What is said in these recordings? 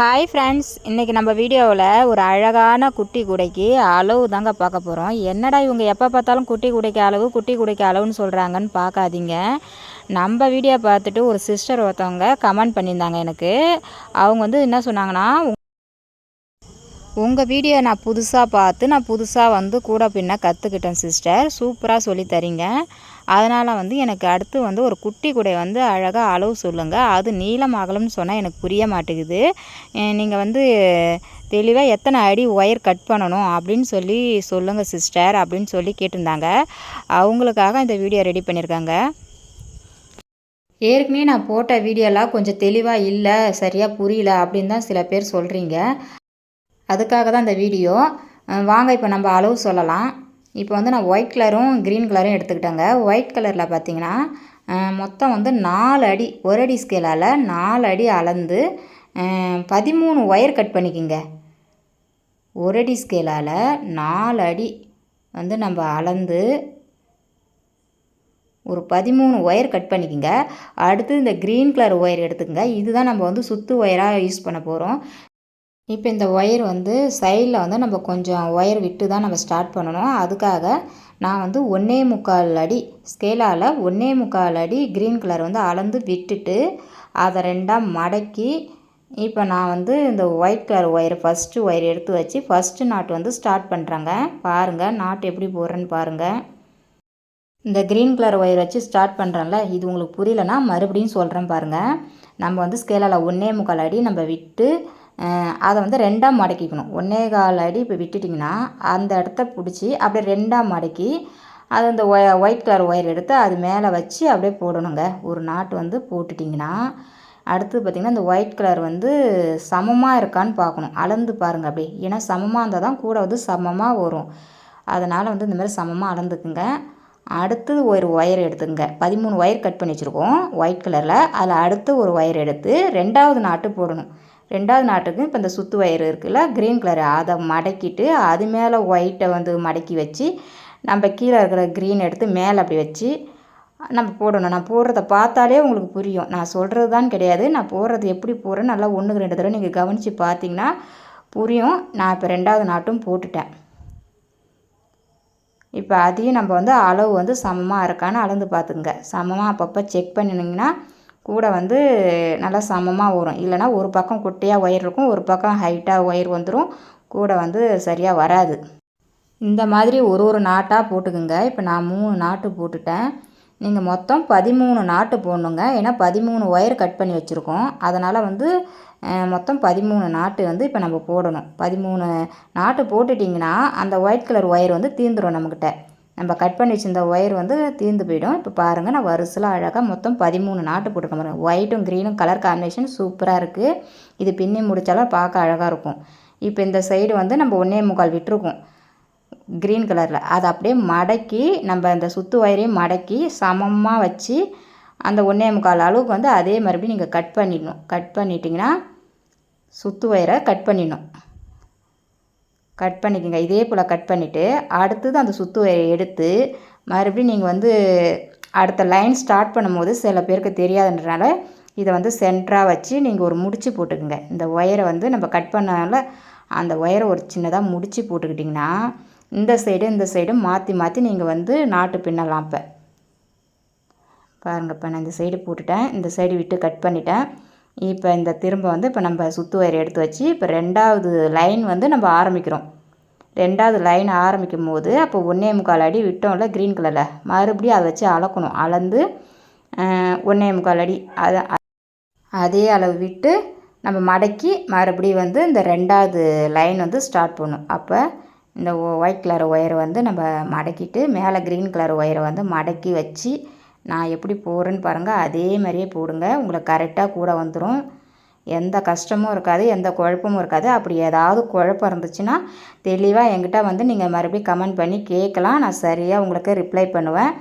Hi friends இன்றைக்கி நம்ம வீடியோவில் ஒரு அழகான குட்டி குடைக்கு அளவு தாங்க பார்க்க போகிறோம் என்னடா இவங்க எப்போ பார்த்தாலும் குட்டி குடைக்க அளவு குட்டி குடைக்க அளவுன்னு சொல்கிறாங்கன்னு பார்க்காதீங்க. நம்ம வீடியோ பார்த்துட்டு ஒரு சிஸ்டர் ஒருத்தவங்க கமெண்ட் பண்ணியிருந்தாங்க எனக்கு. அவங்க வந்து என்ன சொன்னாங்கன்னா உங்கள் வீடியோ நான் புதுசாக பார்த்து நான் புதுசாக வந்து கூட பின்ன கற்றுக்கிட்டேன் சிஸ்டர் சூப்பராக சொல்லி தரீங்க. அதனால் வந்து எனக்கு அடுத்து வந்து ஒரு குட்டி குடை வந்து அழகாக அளவு சொல்லுங்கள் அது நீளம் அகலம்னு சொன்னால் எனக்கு புரிய மாட்டேங்குது. நீங்கள் வந்து தெளிவாக எத்தனை அடி ஒயர் கட் பண்ணணும் அப்படின்னு சொல்லி சொல்லுங்கள் சிஸ்டர் அப்படின்னு சொல்லி கேட்டிருந்தாங்க. அவங்களுக்காக இந்த வீடியோ ரெடி பண்ணியிருக்காங்க ஏற்கனவே நான் போட்ட வீடியோலாம் கொஞ்சம் தெளிவாக இல்லை சரியாக புரியல அப்படின்னு தான் சில பேர் சொல்கிறீங்க அதுக்காக தான் இந்த வீடியோ வாங்க இப்போ நம்ம அளவு சொல்லலாம். இப்போ வந்து நான் ஒயிட் கலரும் க்ரீன் கலரும் எடுத்துக்கிட்டேங்க. ஒயிட் கலரில் பார்த்தீங்கன்னா மொத்தம் வந்து நாலு அடி ஒரு அடி ஸ்கேலால் நாலு அடி அளந்து பதிமூணு ஒயர் கட் பண்ணிக்கிங்க. ஒரு அடி ஸ்கேலால் நாலு அடி வந்து நம்ம அளந்து ஒரு பதிமூணு ஒயர் கட் பண்ணிக்கோங்க. அடுத்து இந்த க்ரீன் கலர் ஒயர் எடுத்துக்கோங்க. இதுதான் நம்ம வந்து சுத்து ஒயராக யூஸ் பண்ண போகிறோம் இப்போ இந்த ஒயர் வந்து சைடில் வந்து நம்ம கொஞ்சம் ஒயர் விட்டு தான் நம்ம ஸ்டார்ட் பண்ணணும். அதுக்காக நான் வந்து ஒன்றே முக்கால் அடி ஸ்கேலால் ஒன்றே முக்கால் அடி க்ரீன் கலர் வந்து அளந்து விட்டுட்டு அதை ரெண்டாக மடக்கி இப்போ நான் வந்து இந்த white colour wire first wire எடுத்து வச்சு ஃபஸ்ட்டு நாட் வந்து ஸ்டார்ட் பண்ணுறேங்க பாருங்கள் நாட் எப்படி போடுறேன்னு பாருங்கள் இந்த க்ரீன் கலர் ஒயர் வச்சு ஸ்டார்ட் பண்ணுறேன்ல இது உங்களுக்கு புரியலன்னா மறுபடியும் சொல்கிறேன் பாருங்கள் நம்ம வந்து ஸ்கேலால் ஒன்றே முக்கால் அடி நம்ம விட்டு அதை வந்து ரெண்டாக மடக்கிக்கணும் ஒன்றே கால் அடி இப்போ விட்டுட்டிங்கன்னா அந்த இடத்த பிடிச்சி அப்படியே ரெண்டாக மடக்கி அது அந்த ஒய ஒயிட் கலர் ஒயர் எடுத்து அது மேலே வச்சு அப்படியே போடணுங்க. ஒரு நாட்டு வந்து போட்டுட்டிங்கன்னா அடுத்து பார்த்திங்கன்னா இந்த ஒயிட் கலர் வந்து சமமாக இருக்கான்னு பார்க்கணும் அளந்து பாருங்கள் அப்படியே. ஏன்னா சமமாக இருந்தால் தான் கூட வந்து சமமாக வரும். அதனால் வந்து இந்த மாதிரி சமமாக அளந்துக்குங்க. அடுத்து ஒரு ஒயர் எடுத்துங்க. பதிமூணு ஒயர் கட் பண்ணி வச்சுருக்கோம் ஒயிட் கலரில். அதில் அடுத்து ஒரு ஒயர் எடுத்து ரெண்டாவது நாட்டு போடணும். ரெண்டாவது நாட்டுக்கும் இப்போ இந்த சுத்து வயிறு இருக்குல்ல க்ரீன் கலர் அதை மடக்கிட்டு அது மேலே ஒயிட்டை வந்து மடக்கி வச்சு நம்ம கீழே இருக்கிற க்ரீன் எடுத்து மேலே அப்படி வச்சு நம்ம போடணும். நான் போடுறத பார்த்தாலே உங்களுக்கு புரியும். நான் சொல்கிறது தான் கிடையாது. நான் போடுறது எப்படி போடுறேன்னு நல்லா ஒன்றுக்கு ரெண்டு தடவை நீங்கள் கவனித்து பார்த்தீங்கன்னா புரியும். நான் இப்போ ரெண்டாவது நாட்டும் போட்டுட்டேன். இப்போ அதையும் நம்ம வந்து அளவு வந்து சமமாக இருக்கான்னு அளந்து பார்த்துங்க சமமாக அப்பப்போ செக் பண்ணினீங்கன்னா கூட வந்து நல்லா சமமாக வரும் இல்லைன்னா ஒரு பக்கம் குட்டையாக ஒயர் இருக்கும் ஒரு பக்கம் ஹைட்டாக ஒயர் வந்துடும் கூட வந்து சரியாக வராது. இந்த மாதிரி ஒரு ஒரு நாட்டாக போட்டுக்குங்க. இப்போ நான் மூணு நாட்டு போட்டுட்டேன். நீங்கள் மொத்தம் பதிமூணு நாட்டு போடணுங்க. ஏன்னா பதிமூணு ஒயர் கட் பண்ணி வச்சுருக்கோம். அதனால் வந்து மொத்தம் பதிமூணு நாட்டு வந்து இப்போ நம்ம போடணும். பதிமூணு நாட்டு போட்டுட்டிங்கன்னா அந்த ஒயிட் கலர் ஒயர் வந்து தீந்துடும் நம்மக்கிட்ட நம்ம கட் பண்ணி வச்சிருந்த ஒயர் வந்து தீர்ந்து போயிடும். இப்போ பாருங்கள் நான் வரிசையில் அழகாக மொத்தம் பதிமூணு நாட்டு போட்டுருக்கேன் பாருங்கள் ஒயிட்டும் க்ரீனும் கலர் காம்பினேஷன் சூப்பராக இருக்குது இது பின்னி முடிச்சாலும் பார்க்க அழகாக இருக்கும். இப்போ இந்த சைடு வந்து நம்ம ஒன்றே முக்கால் விட்டுருக்கோம் க்ரீன் கலரில் அதை அப்படியே மடக்கி நம்ம இந்த சுத்து ஒயரையும் மடக்கி சமமாக வச்சு அந்த ஒன்றே முக்கால் அளவுக்கு வந்து அதே மறுபடியும் நீங்கள் கட் பண்ணிடணும். கட் பண்ணிட்டீங்கன்னா சுத்து ஒயரை கட் பண்ணிடணும். கட் பண்ணிக்கோங்க. இதே போல் கட் பண்ணிவிட்டு அடுத்தது அந்த சுத்து எடுத்து மறுபடியும் நீங்கள் வந்து அடுத்த லைன் ஸ்டார்ட் பண்ணும்போது சில பேருக்கு தெரியாதுன்றனால இதை வந்து சென்டராக வச்சு நீங்கள் ஒரு முடிச்சு போட்டுக்குங்க. இந்த ஒயரை வந்து நம்ம கட் பண்ணால அந்த ஒயரை ஒரு சின்னதாக முடிச்சு போட்டுக்கிட்டிங்கன்னா இந்த சைடு இந்த சைடு மாற்றி மாற்றி நீங்கள் வந்து நாட்டு பின்னலாம் இப்போ. பாருங்கள் இப்போ நான் இந்த சைடு போட்டுட்டேன். இந்த சைடு விட்டு கட் பண்ணிட்டேன். இப்போ இந்த திரும்ப வந்து இப்போ நம்ம சுத்து வயிறு எடுத்து வச்சு இப்போ ரெண்டாவது லைன் வந்து நம்ம ஆரம்பிக்கிறோம். ரெண்டாவது லைன் ஆரம்பிக்கும் போது அப்போ ஒன்றே முக்கால் அடி விட்டோம்ல க்ரீன் கலரில் மறுபடியும் அதை வச்சு அளக்கணும். அளந்து ஒன்றே முக்கால் அடி அதை அதே அளவு விட்டு நம்ம மடக்கி மறுபடியும் வந்து இந்த ரெண்டாவது லைன் வந்து ஸ்டார்ட் பண்ணும் அப்போ இந்த ஒயிட் கலர் ஒயரை வந்து நம்ம மடக்கிட்டு மேலே க்ரீன் கலர் ஒயரை வந்து மடக்கி வச்சு நான் எப்படி போடுறேன்னு பாருங்கள் அதே மாதிரியே போடுங்க. உங்களுக்கு கரெக்டாக கூட வந்துடும் எந்த கஷ்டமும் இருக்காது எந்த குழப்பமும் இருக்காது. அப்படி ஏதாவது குழப்பம் இருந்துச்சுன்னா தெளிவாக என்கிட்ட வந்து நீங்கள் மறுபடியும் கமெண்ட் பண்ணி கேட்கலாம். நான் சரியாக உங்களுக்கு ரிப்ளை பண்ணுவேன்.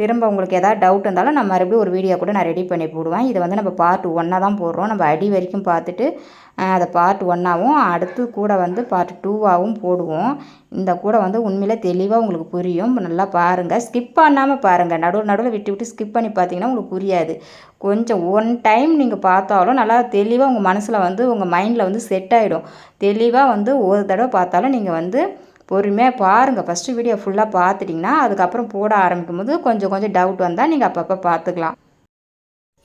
திரும்ப உங்களுக்கு எதாவது டவுட் இருந்தாலும் நான் மறுபடியும் ஒரு வீடியோ கூட நான் ரெடி பண்ணி போடுவேன். இதை வந்து நம்ம பார்ட் ஒன்னாக தான் போடுறோம். நம்ம அடி வரைக்கும் பார்த்துட்டு அதை பார்ட் ஒன்னாகவும் அடுத்து கூட வந்து பார்ட் டூவாகவும் போடுவோம். இந்த கூட வந்து உண்மையில் தெளிவாக உங்களுக்கு புரியும். நல்லா பாருங்கள் ஸ்கிப் பண்ணாமல் பாருங்கள் நடுவில் நடுவில் விட்டு விட்டு ஸ்கிப் பண்ணி பார்த்தீங்கன்னா உங்களுக்கு புரியாது. கொஞ்சம் ஒன் டைம் நீங்கள் பார்த்தாலும் நல்லா தெளிவாக உங்கள் மனசில் வந்து உங்கள் மைண்டில் வந்து செட் ஆகிடும் தெளிவாக வந்து ஒரு தடவை பார்த்தாலும் நீங்கள் வந்து பொறுமையாக பாருங்கள் ஃபஸ்ட்டு வீடியோ ஃபுல்லாக பார்த்துட்டிங்கன்னா அதுக்கப்புறம் போட ஆரம்பிக்கும் போது கொஞ்சம் கொஞ்சம் டவுட் வந்தால் நீங்கள் அப்பப்போ பார்த்துக்கலாம்.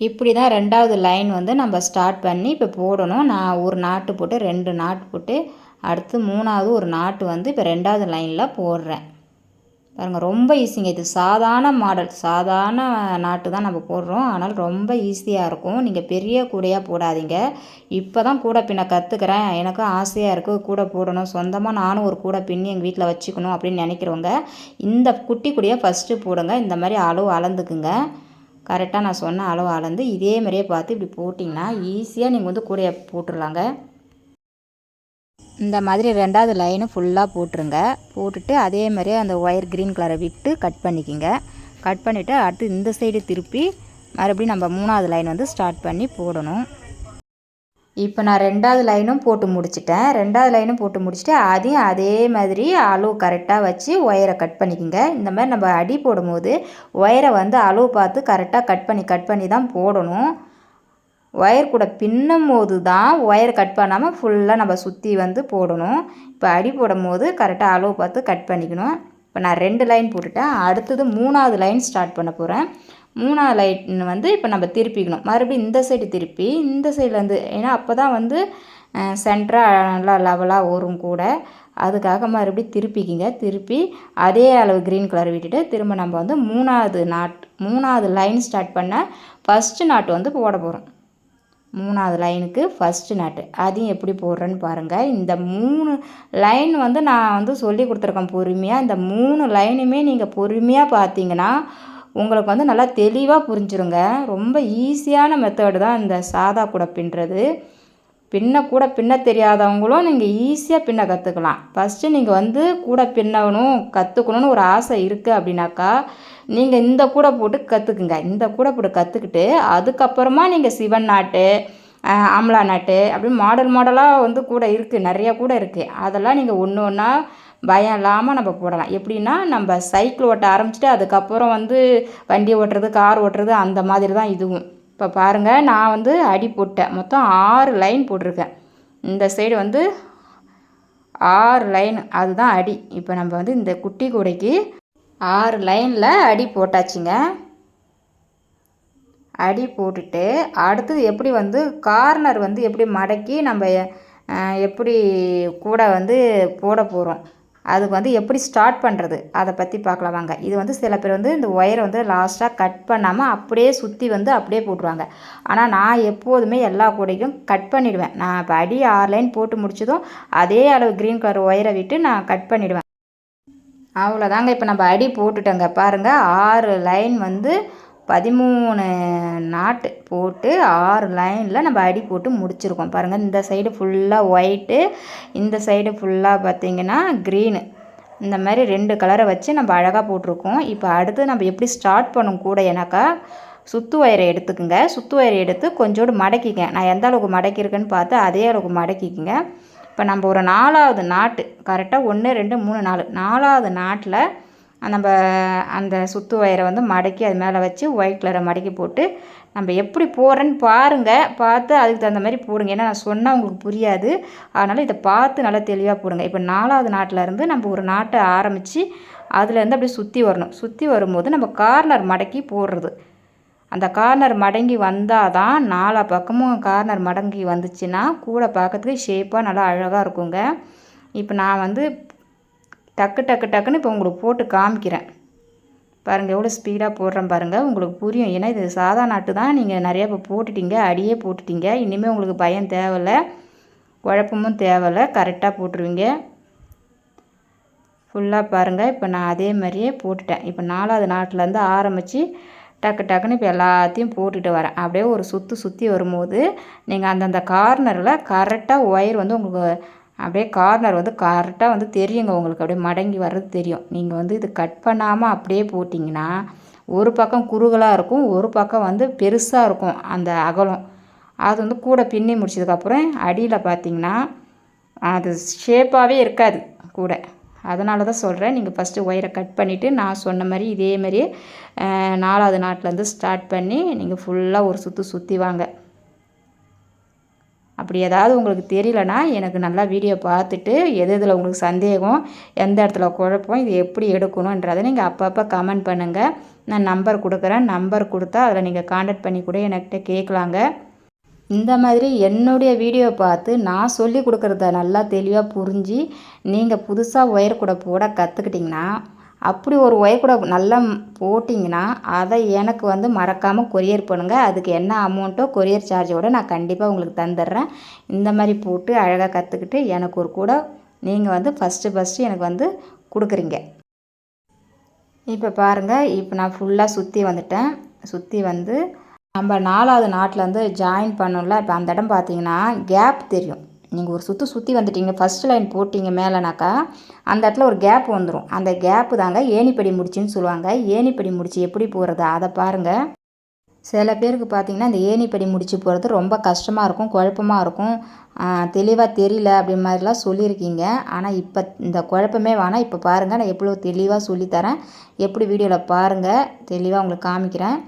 இப்படி தான் ரெண்டாவது லைன் வந்து நம்ம ஸ்டார்ட் பண்ணி இப்போ போடணும். நான் ஒரு நாட்டு போட்டு ரெண்டு நாட்டு போட்டு அடுத்து மூணாவது ஒரு நாட்டு வந்து இப்போ ரெண்டாவது லைனில் போடுறேன். பாருங்கள் ரொம்ப ஈஸிங்க இது சாதாரண மாடல். சாதாரண நாட்டு தான் நம்ம போடுறோம். ஆனால் ரொம்ப ஈஸியாக இருக்கும். நீங்கள் பெரிய கூடையாக போடாதீங்க. இப்போ தான் கூடை பின்ன கற்றுக்கிறேன் எனக்கும் ஆசையாக இருக்குது கூடை போடணும். சொந்தமாக நானும் ஒரு கூடை பின்னி எங்கள் வீட்டில் வச்சுக்கணும் அப்படின்னு நினைக்கிறவங்க இந்த குட்டி கூடையை ஃபஸ்ட்டு போடுங்க. இந்த மாதிரி அளவு அளந்துக்குங்க. கரெக்டாக நான் சொன்ன அளவு அளந்து இதே மாதிரியே பார்த்து இப்படி போட்டிங்கன்னா ஈஸியாக நீங்கள் வந்து கூடையை போட்டுடலாங்க. இந்த மாதிரி ரெண்டாவது லைனு ஃபுல்லாக போட்டுருங்க. போட்டுட்டு அதே மாதிரியே அந்த ஒயர் க்ரீன் கலரை விட்டு கட் பண்ணிக்கிங்க. கட் பண்ணிவிட்டு அடுத்து இந்த சைடு திருப்பி மறுபடியும் நம்ம மூணாவது லைன் வந்து ஸ்டார்ட் பண்ணி போடணும். இப்போ நான் ரெண்டாவது லைனும் போட்டு முடிச்சிட்டேன். ரெண்டாவது லைனும் போட்டு முடிச்சுட்டு அதையும் அதே மாதிரி அளவு கரெக்டாக வச்சு ஒயரை கட் பண்ணிக்கோங்க. இந்த மாதிரி நம்ம அடி போடும்போது ஒயரை வந்து அளவு பார்த்து கரெக்டாக கட் பண்ணி கட் பண்ணி தான் போடணும். ஒயர் கூட பின்னும் போது தான் ஒயர் கட் பண்ணாமல் ஃபுல்லாக நம்ம சுற்றி வந்து போடணும். இப்போ அடி போடும் போது கரெக்டாக அளவு பார்த்து கட் பண்ணிக்கணும். இப்போ நான் ரெண்டு லைன் போட்டுட்டேன். அடுத்தது மூணாவது லைன் ஸ்டார்ட் பண்ண போகிறேன் மூணாவது லைன் வந்து இப்போ நம்ம திருப்பிக்கணும். மறுபடியும் இந்த சைடு திருப்பி இந்த சைட்லேருந்து ஏன்னா அப்போ தான் வந்து சென்டராக நல்லா லெவலாக வரும் கூட. அதுக்காக மறுபடியும் திருப்பிக்கிங்க. திருப்பி அதே அளவு க்ரீன் கலர் விட்டுட்டு திரும்ப நம்ம வந்து மூணாவது நாட் மூணாவது லைன் ஸ்டார்ட் பண்ண ஃபஸ்ட்டு நாட்டு வந்து போட போகிறோம் மூணாவது லைனுக்கு ஃபஸ்ட்டு நாட்டு அதையும் எப்படி போடுறேன்னு பாருங்கள் இந்த மூணு லைன் வந்து நான் வந்து சொல்லி கொடுத்துருக்கேன் பொறுமையாக இந்த மூணு லைனுமே நீங்கள் பொறுமையாக பார்த்தீங்கன்னா உங்களுக்கு வந்து நல்லா தெளிவாக புரிஞ்சுருங்க. ரொம்ப ஈஸியான மெத்தடு தான் இந்த சாதா கூட பின்னுறது. பின்ன கூட பின்ன தெரியாதவங்களும் நீங்கள் ஈஸியாக பின்ன கற்றுக்கலாம் ஃபஸ்ட்டு நீங்கள் வந்து கூட பின்னணும் கற்றுக்கணுன்னு ஒரு ஆசை இருக்குது அப்படின்னாக்கா நீங்கள் இந்த கூடை போட்டு கற்றுக்குங்க இந்த கூடை போட்டு கற்றுக்கிட்டு அதுக்கப்புறமா நீங்கள் சிவன் நாட்டு ஆம்லா நாட்டு அப்படின்னு மாடல் மாடலாக வந்து கூட இருக்குது நிறையா கூட இருக்குது அதெல்லாம் நீங்கள் ஒன்று ஒன்றா பயம் இல்லாமல் நம்ம போடலாம். எப்படின்னா நம்ம சைக்கிள் ஓட்ட ஆரம்பிச்சுட்டு அதுக்கப்புறம் வந்து வண்டி ஓட்டுறது கார் ஓட்டுறது அந்த மாதிரி தான் இதுவும். இப்போ பாருங்கள் நான் வந்து அடி போட்டேன். மொத்தம் ஆறு லைன் போட்டிருக்கேன். இந்த சைடு வந்து ஆறு லைன் அதுதான் அடி. இப்போ நம்ம வந்து இந்த குட்டி கூடைக்கு ஆறு லைனில் அடி போட்டாச்சுங்க. அடி போட்டுட்டு அடுத்தது எப்படி வந்து கார்னர் வந்து எப்படி மடக்கி நம்ம எப்படி கூட வந்து போட போகிறோம் அதுக்கு வந்து எப்படி ஸ்டார்ட் பண்ணுறது அதை பற்றி பார்க்கலாம் வாங்க. இது வந்து சில பேர் வந்து இந்த ஒயரை வந்து லாஸ்ட்டாக கட் பண்ணாமல் அப்படியே சுற்றி வந்து அப்படியே போட்டுருவாங்க. ஆனால் நான் எப்போதுமே எல்லா கூடைக்கும் கட் பண்ணிவிடுவேன் நான் இப்போ அடி ஆறு லைன் போட்டு முடிச்சதும் அதே அளவு க்ரீன் கலர் ஒயரை விட்டு நான் கட் பண்ணிவிடுவேன் அவ்வளோதாங்க. இப்போ நம்ம அடி போட்டுட்டோங்க. பாருங்கள் ஆறு லைன் வந்து பதிமூணு நாட்டு போட்டு ஆறு லைனில் நம்ம அடி போட்டு முடிச்சிருக்கோம். பாருங்கள் இந்த சைடு ஃபுல்லாக ஒயிட்டு இந்த சைடு ஃபுல்லாக பார்த்திங்கன்னா க்ரீனு. இந்த மாதிரி ரெண்டு கலரை வச்சு நம்ம அழகாக போட்டிருக்கோம். இப்போ அடுத்து நம்ம எப்படி ஸ்டார்ட் பண்ணும் கூட எனக்கா சுத்து ஒயரை எடுத்துக்கோங்க. சுத்து ஒயரை எடுத்து கொஞ்சோடு மடக்கிக்க. நான் எந்த அளவுக்கு மடக்கியிருக்கேன்னு பார்த்து அதே அளவுக்கு மடக்கிக்கோங்க. இப்போ நம்ம ஒரு நாலாவது நாட்டு கரெக்டாக ஒன்று ரெண்டு மூணு நாலு. நாலாவது நாட்டில் நம்ம அந்த சுத்து ஒயரை வந்து மடக்கி அது மேலே வச்சு ஒயிட் கலரை மடக்கி போட்டு நம்ம எப்படி போடுறேன்னு பாருங்கள் பார்த்து அதுக்கு தகுந்த மாதிரி போடுங்க. ஏன்னா நான் சொன்னால் உங்களுக்கு புரியாது. அதனால் இதை பார்த்து நல்லா தெளிவாக போடுங்க. இப்போ நாலாவது நாட்டில் இருந்து நம்ம ஒரு நாட்டை ஆரம்பித்து அதுலேருந்து அப்படியே சுற்றி வரணும். சுற்றி வரும்போது நம்ம கார்னர் மடக்கி போடுறது. அந்த கார்னர் மடங்கி வந்தால் தான் நாலா பக்கமும் கார்னர் மடங்கி வந்துச்சுன்னா கூட பார்க்கறதுக்கு ஷேப்பாக நல்லா அழகாக இருக்குங்க. இப்போ நான் வந்து டக்கு டக்கு டக்குன்னு இப்போ உங்களுக்கு போட்டு காமிக்கிறேன். பாருங்கள் எவ்வளோ ஸ்பீடாக போடுறேன் பாருங்கள் உங்களுக்கு புரியும். ஏன்னா இது சாதா நாட்டு தான். நீங்கள் நிறையா இப்போ போட்டுட்டீங்க அடியே போட்டுட்டீங்க. இனிமேல் உங்களுக்கு பயம் தேவையில்லை குழப்பமும் தேவையில்லை கரெக்டாக போட்டுருவீங்க. ஃபுல்லாக பாருங்கள் இப்போ நான் அதே மாதிரியே போட்டுட்டேன். இப்போ நாலாவது நாட்டிலேருந்து ஆரம்பித்து டக்கு டக்குன்னு இப்போ எல்லாத்தையும் போட்டுட்டு வரேன். அப்படியே ஒரு சுற்று சுற்றி வரும்போது நீங்கள் அந்தந்த கார்னரில் கரெக்டாக ஒயர் வந்து உங்களுக்கு அப்படியே கார்னர் வந்து கரெக்டாக வந்து தெரியுங்க. உங்களுக்கு அப்படியே மடங்கி வர்றது தெரியும். நீங்கள் வந்து இது கட் பண்ணாமல் அப்படியே போட்டிங்கன்னா ஒரு பக்கம் குறுகலாக இருக்கும் ஒரு பக்கம் வந்து பெருசாக இருக்கும் அந்த அகலம். அது வந்து கூட பின்னி முடிச்சதுக்கப்புறம் அடியில் பார்த்தீங்கன்னா அது ஷேப்பாகவே இருக்காது கூட. அதனால தான் சொல்கிறேன் நீங்கள் ஃபஸ்ட்டு ஒயரை கட் பண்ணிவிட்டு நான் சொன்ன மாதிரி இதே மாதிரியே நாலாவது நாட்டிலேருந்து ஸ்டார்ட் பண்ணி நீங்கள் ஃபுல்லாக ஒரு சுற்று சுற்றி வாங்க. அப்படி ஏதாவது உங்களுக்கு தெரியலனா எனக்கு நல்லா வீடியோ பார்த்துட்டு எது இதில் உங்களுக்கு சந்தேகம் எந்த இடத்துல குழப்பம் இது எப்படி எடுக்கணுன்றதை நீங்கள் அப்பப்போ கமெண்ட் பண்ணுங்கள் நான் நம்பர் கொடுக்குறேன். நம்பர் கொடுத்தா அதில் நீங்கள் காண்டாக்ட் பண்ணி கூட என்கிட்ட கேட்கலாங்க. இந்த மாதிரி என்னுடைய வீடியோ பார்த்து நான் சொல்லி கொடுக்குறத நல்லா தெளிவாக புரிஞ்சு நீங்கள் புதுசாக ஒயர் கூட போட கற்றுக்கிட்டிங்கன்னா அப்படி ஒரு ஒயர் கூட நல்லா போட்டிங்கன்னா அதை எனக்கு வந்து மறக்காமல் கொரியர் பண்ணுங்கள் அதுக்கு என்ன அமௌண்ட்டோ கொரியர் சார்ஜோடு நான் கண்டிப்பாக உங்களுக்கு தந்துடுறேன். இந்த மாதிரி போட்டு அழகாக கற்றுக்கிட்டு எனக்கு ஒரு கூட நீங்கள் வந்து ஃபஸ்ட்டு ஃபஸ்ட்டு எனக்கு வந்து கொடுக்குறீங்க. இப்போ பாருங்கள் இப்போ நான் ஃபுல்லாக சுற்றி வந்துட்டேன். சுற்றி வந்து நம்ம நாலாவது நாட்லேருந்து ஜாயின் பண்ணோம்ல இப்போ அந்த இடம் பார்த்தீங்கன்னா கேப் தெரியும். நீங்கள் ஒரு சுற்று சுற்றி வந்துட்டீங்க ஃபஸ்ட் லைன் போட்டிங்க மேலேனாக்கா அந்த இடத்துல ஒரு கேப் வந்துடும் அந்த கேப்பு தாங்க ஏணிப்படி முடிச்சுன்னு சொல்லுவாங்க. ஏணிப்படி முடிச்சு எப்படி போகிறது அதை பாருங்கள் சில பேருக்கு பார்த்தீங்கன்னா இந்த ஏணிப்படி முடிச்சு போகிறது ரொம்ப கஷ்டமாக இருக்கும் குழப்பமாக இருக்கும். தெளிவாக தெரியல அப்படி மாதிரிலாம் சொல்லியிருக்கீங்க. ஆனால் இப்போ இந்த குழப்பமே வேணாம். இப்போ பாருங்கள் நான் எவ்வளோ தெளிவாக சொல்லித்தரேன். எப்படி வீடியோவில் பாருங்கள் தெளிவாக உங்களுக்கு காமிக்கிறேன்.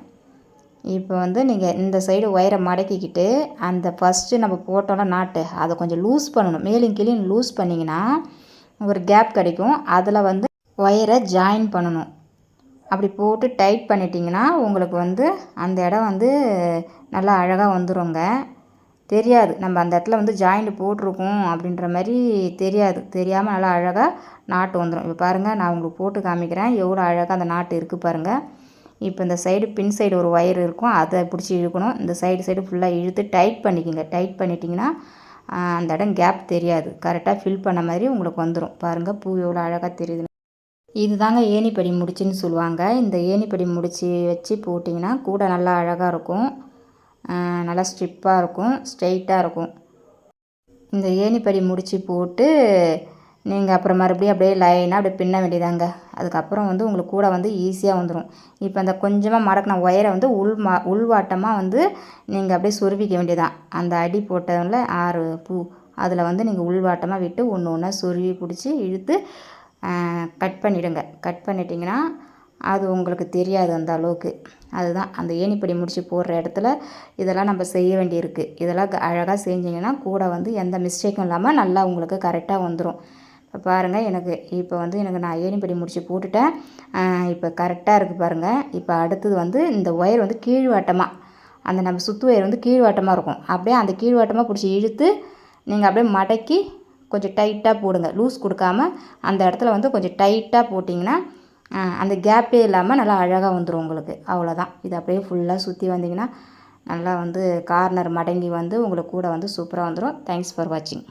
இப்போ வந்து நீங்கள் இந்த சைடு ஒயரை மடக்கிக்கிட்டு அந்த ஃபஸ்ட்டு நம்ம போட்டோம்னா நாட்டு. அதை கொஞ்சம் லூஸ் பண்ணணும். மேலும் கீழே லூஸ் பண்ணிங்கன்னா ஒரு கேப் கிடைக்கும். அதில் வந்து ஒயரை ஜாயின் பண்ணணும். அப்படி போட்டு டைட் பண்ணிட்டிங்கன்னா உங்களுக்கு வந்து அந்த இடம் வந்து நல்லா அழகாக வந்துடுங்க தெரியாது. நம்ம அந்த இடத்துல வந்து ஜாயிண்ட் போட்டிருக்கோம் அப்படின்ற மாதிரி தெரியாது. தெரியாமல் நல்லா அழகாக நாட்டு வந்துடும் இப்போ பாருங்கள் நான் உங்களுக்கு போட்டு காமிக்கிறேன். எவ்வளோ அழகாக அந்த நாட்டு இருக்குது பாருங்கள் இப்போ இந்த சைடு பின் சைடு ஒரு ஒயர் இருக்கும் அதை பிடிச்சி இழுக்கணும். இந்த சைடு சைடு ஃபுல்லாக இழுத்து டைட் பண்ணிக்கோங்க. டைட் பண்ணிட்டிங்கன்னா அந்த இடம் கேப் தெரியாது. கரெக்டாக ஃபில் பண்ண மாதிரி உங்களுக்கு வந்துடும் பாருங்கள் பூ எவ்வளோ அழகாக தெரியுது இது தாங்க ஏணிப்படி முடிச்சுன்னு சொல்லுவாங்க. இந்த ஏணிப்படி முடிச்சு வச்சு போட்டிங்கன்னா கூட நல்லா அழகாக இருக்கும். நல்லா ஸ்ட்ரிப்பாக இருக்கும் ஸ்ட்ரெயிட்டாக இருக்கும். இந்த ஏணிப்படி முடிச்சு போட்டு நீங்கள் அப்புறம் மறுபடியும் அப்படியே லைனாக அப்படியே பின்ன வேண்டியதாங்க. அதுக்கப்புறம் வந்து உங்களுக்கு கூட வந்து ஈஸியாக வந்துடும் இப்போ அந்த கொஞ்சமாக மடக்கின ஒயரை வந்து உள் மா உள்வாட்டமாக வந்து நீங்கள் அப்படியே சொருவிக்க வேண்டியதான் அந்த அடி போட்டதில் ஆறு பூ. அதில் வந்து நீங்கள் உள்வாட்டமாக விட்டு ஒன்று ஒன்றா சொருவி பிடிச்சி இழுத்து கட் பண்ணிவிடுங்க கட் பண்ணிட்டிங்கன்னா அது உங்களுக்கு தெரியாது அந்த அளவுக்கு. அதுதான். அந்த ஏணிப்படி முடிச்சு போடுற இடத்துல இதெல்லாம் நம்ம செய்ய வேண்டியிருக்கு. இதெல்லாம் அழகாக செஞ்சிங்கன்னா கூட வந்து எந்த மிஸ்டேக்கும் இல்லாமல் நல்லா உங்களுக்கு கரெக்டாக வந்துடும் பாருங்கள் எனக்கு இப்போ வந்து எனக்கு நான் ஏணிப்படி முடிச்சு போட்டுட்டேன். இப்போ கரெக்டாக இருக்குது பாருங்கள் இப்போ அடுத்தது வந்து இந்த ஒயர் வந்து கீழ்வாட்டமாக அந்த நம்ம சுற்று ஒயர் வந்து கீழ்வாட்டமாக இருக்கும். அப்படியே அந்த கீழ்வாட்டமாக பிடிச்சி இழுத்து நீங்கள் அப்படியே மடக்கி கொஞ்சம் டைட்டாக போடுங்க. லூஸ் கொடுக்காம அந்த இடத்துல வந்து கொஞ்சம் டைட்டாக போட்டிங்கன்னா அந்த கேப்பே இல்லாமல் நல்லா அழகாக வந்துடும் உங்களுக்கு. அவ்வளோதான் இது அப்படியே ஃபுல்லாக சுற்றி வந்தீங்கன்னா நல்லா வந்து கார்னர் மடங்கி வந்து உங்களுக்கு கூட வந்து சூப்பராக வந்துடும் தேங்க்ஸ் ஃபார் வாட்சிங்